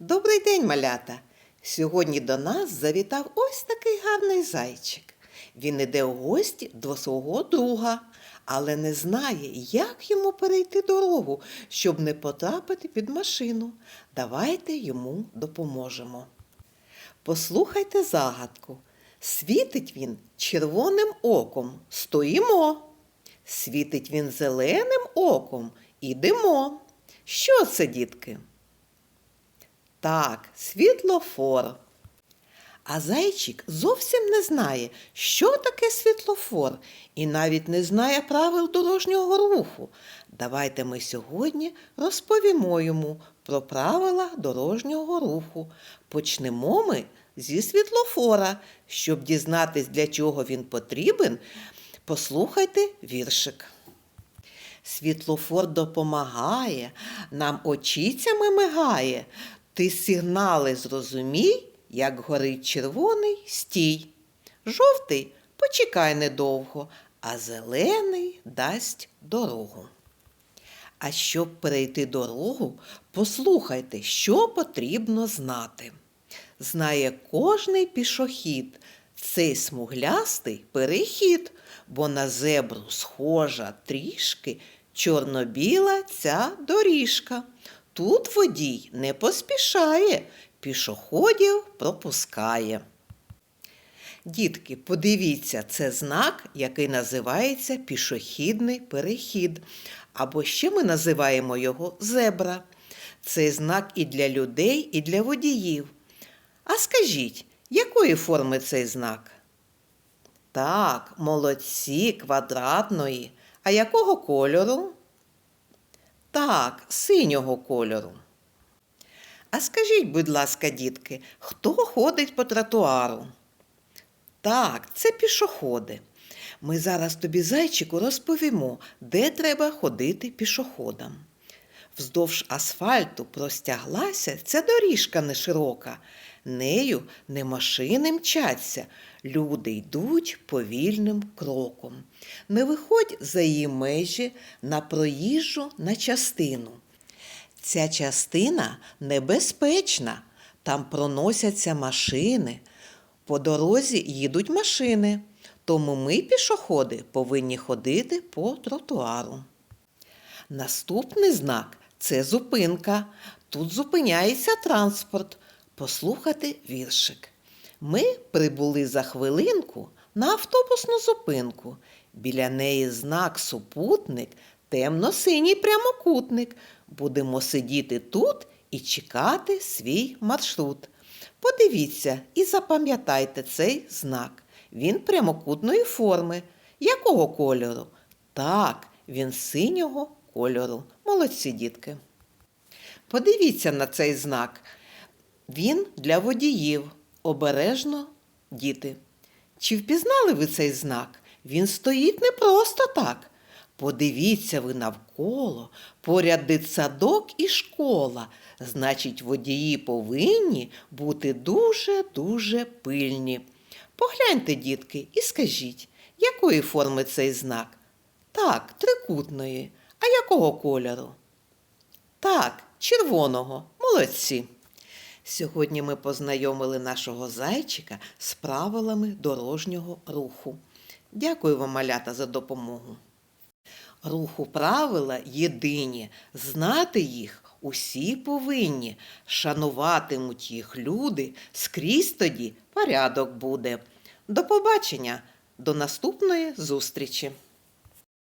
Добрий день, малята! Сьогодні до нас завітав ось такий гарний зайчик. Він іде в гості до свого друга, але не знає, як йому перейти дорогу, щоб не потрапити під машину. Давайте йому допоможемо. Послухайте загадку. Світить він червоним оком, стоїмо. Світить він зеленим оком, ідемо. Що це, дітки? Так, світлофор. А зайчик зовсім не знає, що таке світлофор, і навіть не знає правил дорожнього руху. Давайте ми сьогодні розповімо йому про правила дорожнього руху. Почнемо ми зі світлофора. Щоб дізнатись, для чого він потрібен, послухайте віршик. Світлофор допомагає, нам очицями мигає. Ти сигнали зрозумій, як горить червоний стій. Жовтий почекай недовго, а зелений дасть дорогу. А щоб перейти дорогу, послухайте, що потрібно знати. Знає кожний пішохід цей смуглястий перехід, бо на зебру схожа трішки чорно-біла ця доріжка. Тут водій не поспішає, пішоходів пропускає. Дітки, подивіться, це знак, який називається пішохідний перехід. Або ще ми називаємо його зебра. Це знак і для людей, і для водіїв. А скажіть, якої форми цей знак? Так, молодці квадратної. А якого кольору? Так, синього кольору. А скажіть, будь ласка, дітки, хто ходить по тротуару? Так, це пішоходи. Ми зараз тобі, зайчику, розповімо, де треба ходити пішоходам. Вздовж асфальту простяглася ця доріжка неширока. Нею не машини мчаться, люди йдуть повільним кроком. Не виходь за її межі на проїжджу на частину. Ця частина небезпечна, там проносяться машини. По дорозі їдуть машини, тому ми, пішоходи, повинні ходити по тротуару. Наступний знак це зупинка. Тут зупиняється транспорт. Послухати віршик. Ми прибули за хвилинку на автобусну зупинку. Біля неї знак супутник, темно-синій прямокутник. Будемо сидіти тут і чекати свій маршрут. Подивіться і запам'ятайте цей знак. Він прямокутної форми. Якого кольору? Так, він синього кольору. Молодці дітки. Подивіться на цей знак. Він для водіїв. Обережно, діти. Чи впізнали ви цей знак? Він стоїть не просто так. Подивіться ви навколо, поряд дитсадок і школа. Значить, водії повинні бути дуже-дуже пильні. Погляньте, дітки, і скажіть, якої форми цей знак? Так, трикутної. А якого кольору? Так, червоного. Молодці. Сьогодні ми познайомили нашого зайчика з правилами дорожнього руху. Дякую вам, малята, за допомогу. Руху правила єдині, знати їх усі повинні, шануватимуть їх люди, скрізь тоді порядок буде. До побачення, до наступної зустрічі!